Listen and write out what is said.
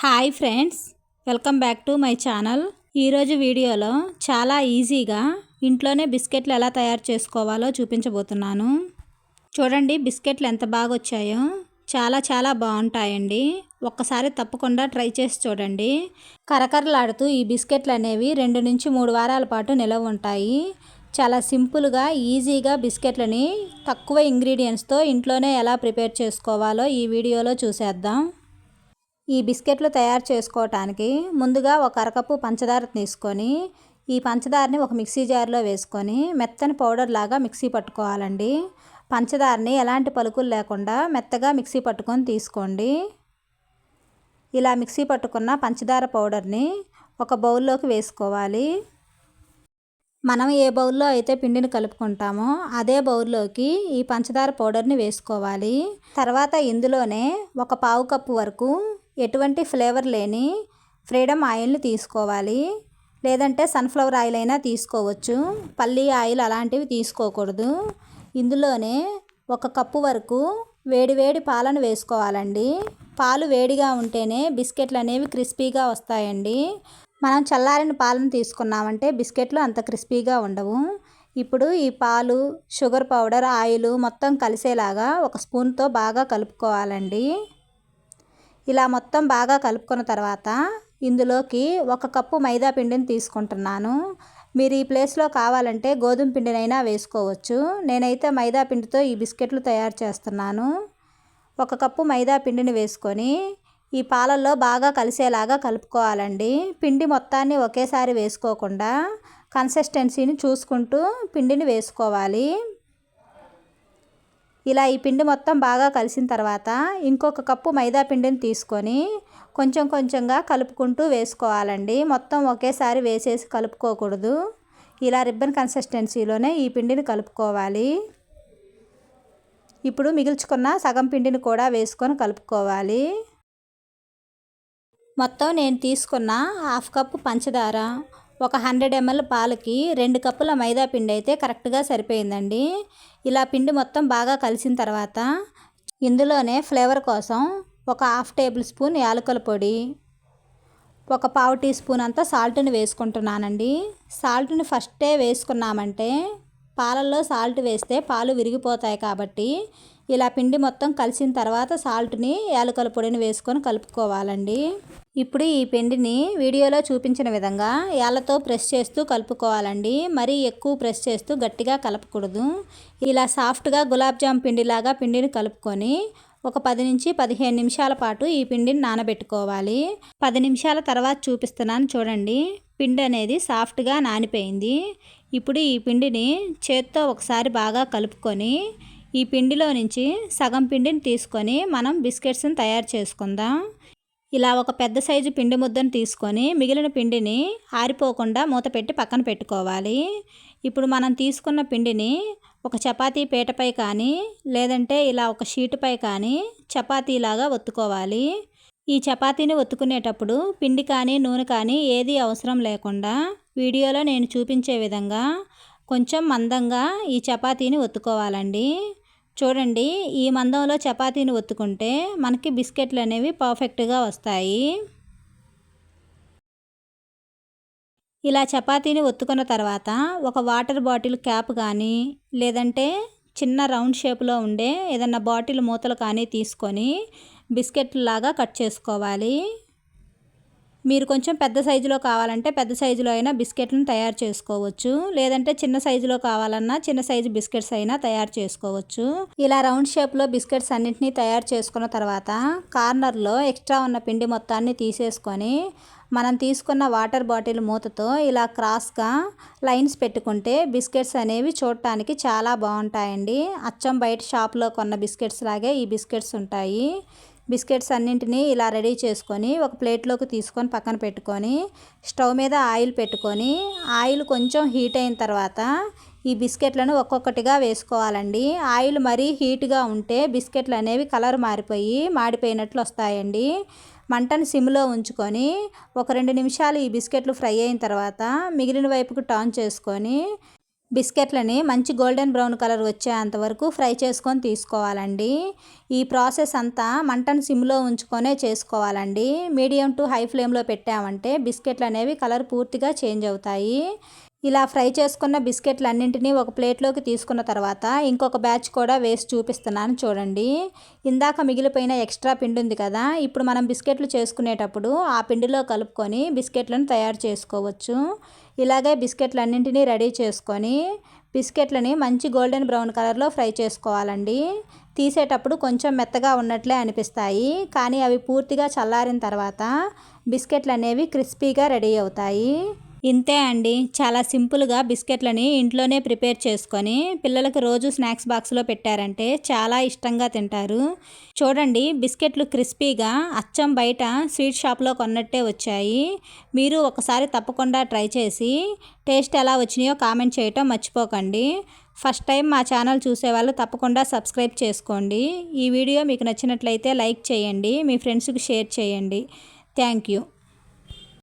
Hi friends welcome back to my channel. ఈరోజు వీడియోలో చాలా ఈజీగా ఇంట్లోనే బిస్కెట్లు ఎలా తయారు చేసుకోవాలో చూపించబోతున్నాను. చూడండి బిస్కెట్లు ఎంత బాగా వచ్చాయో చాలా చాలా బాగుంటాయండి. ఒక్కసారి తప్పకుండా ట్రై చేసి చూడండి. కరకరలాడుతూ ఈ బిస్కెట్లు అనేవి రెండు నుంచి మూడు వారాల పాటు నిలవ ఉంటాయి. చాలా సింపుల్గా ఈజీగా బిస్కెట్లని తక్కువ ఇంగ్రీడియంట్స్తో ఇంట్లోనే ఎలా ప్రిపేర్ చేసుకోవాలో ఈ వీడియోలో చూసేద్దాం. ఈ బిస్కెట్లు తయారు చేసుకోవటానికి ముందుగా ఒక అరకప్పు పంచదార తీసుకొని ఈ పంచదారని ఒక మిక్సీ జార్లో వేసుకొని మెత్తని పౌడర్ లాగా మిక్సీ పట్టుకోవాలండి. పంచదారని ఎలాంటి పలుకులు లేకుండా మెత్తగా మిక్సీ పట్టుకొని తీసుకోండి. ఇలా మిక్సీ పట్టుకున్న పంచదార పౌడర్ని ఒక బౌల్లోకి వేసుకోవాలి. మనం ఏ బౌల్లో అయితే పిండిని కలుపుకుంటామో అదే బౌల్లోకి ఈ పంచదార పౌడర్ని వేసుకోవాలి. తర్వాత ఇందులోనే ఒక పావు కప్పు వరకు ఎటువంటి ఫ్లేవర్ లేని ఫ్రీడమ్ ఆయిల్ని తీసుకోవాలి. లేదంటే సన్ఫ్లవర్ ఆయిల్ అయినా తీసుకోవచ్చు. పల్లీ ఆయిల్ అలాంటివి తీసుకోకూడదు. ఇందులోనే ఒక కప్పు వరకు వేడివేడి పాలను వేసుకోవాలండి. పాలు వేడిగా ఉంటేనే బిస్కెట్లు అనేవి క్రిస్పీగా వస్తాయండి. మనం చల్లారిన పాలను తీసుకున్నామంటే బిస్కెట్లు అంత క్రిస్పీగా ఉండవు. ఇప్పుడు ఈ పాలు షుగర్ పౌడర్ ఆయిల్ మొత్తం కలిసేలాగా ఒక స్పూన్తో బాగా కలుపుకోవాలండి. ఇలా మొత్తం బాగా కలుపుకున్న తర్వాత ఇందులోకి ఒక కప్పు మైదా పిండిని తీసుకుంటున్నాను. మీరు ఈ ప్లేస్లో కావాలంటే గోధుమ పిండినైనా వేసుకోవచ్చు. నేనైతే మైదా పిండితో ఈ బిస్కెట్లు తయారు చేస్తున్నాను. ఒక కప్పు మైదా పిండిని వేసుకొని ఈ పాలల్లో బాగా కలిసేలాగా కలుపుకోవాలండి. పిండి మొత్తాన్ని ఒకేసారి వేసుకోకుండా కన్సిస్టెన్సీని చూసుకుంటూ పిండిని వేసుకోవాలి. ఇలా ఈ పిండి మొత్తం బాగా కలిసిన తర్వాత ఇంకొక కప్పు మైదా పిండిని తీసుకొని కొంచెం కొంచెంగా కలుపుకుంటూ వేసుకోవాలండి. మొత్తం ఒకేసారి వేసేసి కలుపుకోకూడదు. ఇలా రిబ్బన్ కన్సిస్టెన్సీలోనే ఈ పిండిని కలుపుకోవాలి. ఇప్పుడు మిగుల్చుకున్న సగం పిండిని కూడా వేసుకొని కలుపుకోవాలి. మొత్తం నేను తీసుకున్న హాఫ్ కప్పు పంచదార ఒక హండ్రెడ్ ఎంఎల్ పాలకి రెండు కప్పుల మైదా పిండి అయితే కరెక్ట్గా సరిపోయిందండి. ఇలా పిండి మొత్తం బాగా కలిసిన తర్వాత ఇందులోనే ఫ్లేవర్ కోసం ఒక హాఫ్ టేబుల్ స్పూన్ యాలకుల పొడి ఒక పావు టీ స్పూన్ అంతా సాల్ట్ని వేసుకుంటున్నానండి. సాల్ట్ని ఫస్టే వేసుకున్నామంటే పాలల్లో సాల్ట్ వేస్తే పాలు విరిగిపోతాయి కాబట్టి ఇలా పిండి మొత్తం కలిసిన తర్వాత సాల్ట్ని యాలకల పొడిని వేసుకొని కలుపుకోవాలండి. ఇప్పుడు ఈ పిండిని వీడియోలో చూపించిన విధంగా యాలతో ప్రెస్ చేస్తూ కలుపుకోవాలండి. మరీ ఎక్కువ ప్రెస్ చేస్తూ గట్టిగా కలపకూడదు. ఇలా సాఫ్ట్గా గులాబ్ జామ్ పిండిలాగా పిండిని కలుపుకొని ఒక పది నుంచి పదిహేను నిమిషాల పాటు ఈ పిండిని నానబెట్టుకోవాలి. పది నిమిషాల తర్వాత చూపిస్తున్నాను చూడండి. పిండి అనేది సాఫ్ట్గా నానిపోయింది. ఇప్పుడు ఈ పిండిని చేత్తో ఒకసారి బాగా కలుపుకొని ఈ పిండిలో నుంచి సగం పిండిని తీసుకొని మనం బిస్కెట్స్ని తయారు చేసుకుందాం. ఇలా ఒక పెద్ద సైజు పిండి ముద్దను తీసుకొని మిగిలిన పిండిని ఆరిపోకుండా మూత పెట్టి పక్కన పెట్టుకోవాలి. ఇప్పుడు మనం తీసుకున్న పిండిని ఒక చపాతీ పీటపై కానీ లేదంటే ఇలా ఒక షీటుపై కానీ చపాతీలాగా ఒత్తుకోవాలి. ఈ చపాతీని ఒత్తుకునేటప్పుడు పిండి కానీ నూనె కానీ ఏది అవసరం లేకుండా వీడియోలో నేను చూపించే విధంగా కొంచెం మందంగా ఈ చపాతీని ఒత్తుకోవాలండి. చూడండి ఈ మందంలో చపాతీని ఒత్తుకుంటే మనకి బిస్కెట్లు అనేవి పర్ఫెక్ట్గా వస్తాయి. ఇలా చపాతీని ఒత్తుకున్న తర్వాత ఒక వాటర్ బాటిల్ క్యాప్ కానీ లేదంటే చిన్న రౌండ్ షేప్లో ఉండే ఏదన్నా బాటిల్ మూతలు కానీ తీసుకొని బిస్కెట్లు లాగా కట్ చేసుకోవాలి. మీరు కొంచెం పెద్ద సైజులో కావాలంటే పెద్ద సైజులో అయినా బిస్కెట్లను తయారు చేసుకోవచ్చు. లేదంటే చిన్న సైజులో కావాలన్నా చిన్న సైజు బిస్కెట్స్ అయినా తయారు చేసుకోవచ్చు. ఇలా రౌండ్ షేప్లో బిస్కెట్స్ అన్నింటినీ తయారు చేసుకున్న తర్వాత కార్నర్లో ఎక్స్ట్రా ఉన్న పిండి మొత్తాన్ని తీసేసుకొని మనం తీసుకున్న వాటర్ బాటిల్ మూతతో ఇలా క్రాస్గా లైన్స్ పెట్టుకుంటే బిస్కెట్స్ అనేవి చూడటానికి చాలా బాగుంటాయండి. అచ్చం బయట షాప్లో కొన్న బిస్కెట్స్ లాగే ఈ బిస్కెట్స్ ఉంటాయి. బిస్కెట్స్ అన్నింటినీ ఇలా రెడీ చేసుకొని ఒక ప్లేట్లోకి తీసుకొని పక్కన పెట్టుకొని స్టవ్ మీద ఆయిల్ పెట్టుకొని ఆయిల్ కొంచెం హీట్ అయిన తర్వాత ఈ బిస్కెట్లను ఒక్కొక్కటిగా వేసుకోవాలండి. ఆయిల్ మరీ హీట్గా ఉంటే బిస్కెట్లు అనేవి కలర్ మారిపోయి మాడిపోయినట్లు వస్తాయండి. మంటను సిమ్లో ఉంచుకొని ఒక రెండు నిమిషాలు ఈ బిస్కెట్లు ఫ్రై అయిన తర్వాత మిగిలిన వైపుకు టర్న్ చేసుకొని బిస్కెట్లని మంచి గోల్డెన్ బ్రౌన్ కలర్ వచ్చేంత వరకు ఫ్రై చేసుకొని తీసుకోవాలండి. ఈ ప్రాసెస్ అంతా మంటను సిమ్లో ఉంచుకొనే చేసుకోవాలండి. మీడియం టు హై ఫ్లేమ్లో పెట్టామంటే బిస్కెట్లు అనేవి కలర్ పూర్తిగా చేంజ్ అవుతాయి. ఇలా ఫ్రై చేసుకున్న బిస్కెట్లు అన్నింటినీ ఒక ప్లేట్లోకి తీసుకున్న తర్వాత ఇంకొక బ్యాచ్ కూడా వేసి చూపిస్తున్నాను చూడండి. ఇందాక మిగిలిపోయిన ఎక్స్ట్రా పిండి ఉంది కదా ఇప్పుడు మనం బిస్కెట్లు చేసుకునేటప్పుడు ఆ పిండిలో కలుపుకొని బిస్కెట్లను తయారు చేసుకోవచ్చు. ఇలాగే బిస్కెట్లు అన్నింటినీ రెడీ చేసుకొని బిస్కెట్లని మంచి గోల్డెన్ బ్రౌన్ కలర్లో ఫ్రై చేసుకోవాలండి. తీసేటప్పుడు కొంచెం మెత్తగా ఉన్నట్లే అనిపిస్తాయి. కానీ అవి పూర్తిగా చల్లారిన తర్వాత బిస్కెట్లు అనేవి క్రిస్పీగా రెడీ అవుతాయి. ఇంతే అండి. చాలా సింపుల్గా బిస్కెట్లని ఇంట్లోనే ప్రిపేర్ చేసుకొని పిల్లలకు రోజు స్నాక్స్ బాక్స్లో పెట్టారంటే చాలా ఇష్టంగా తింటారు. చూడండి బిస్కెట్లు క్రిస్పీగా అచ్చం బయట స్వీట్ షాప్లో కొన్నట్టే వచ్చాయి. మీరు ఒకసారి తప్పకుండా ట్రై చేసి టేస్ట్ ఎలా వచ్చినాయో కామెంట్ చేయటం మర్చిపోకండి. ఫస్ట్ టైం మా ఛానల్ చూసేవాళ్ళు తప్పకుండా సబ్స్క్రైబ్ చేసుకోండి. ఈ వీడియో మీకు నచ్చినట్లయితే లైక్ చేయండి మీ ఫ్రెండ్స్కి షేర్ చేయండి. Thank you.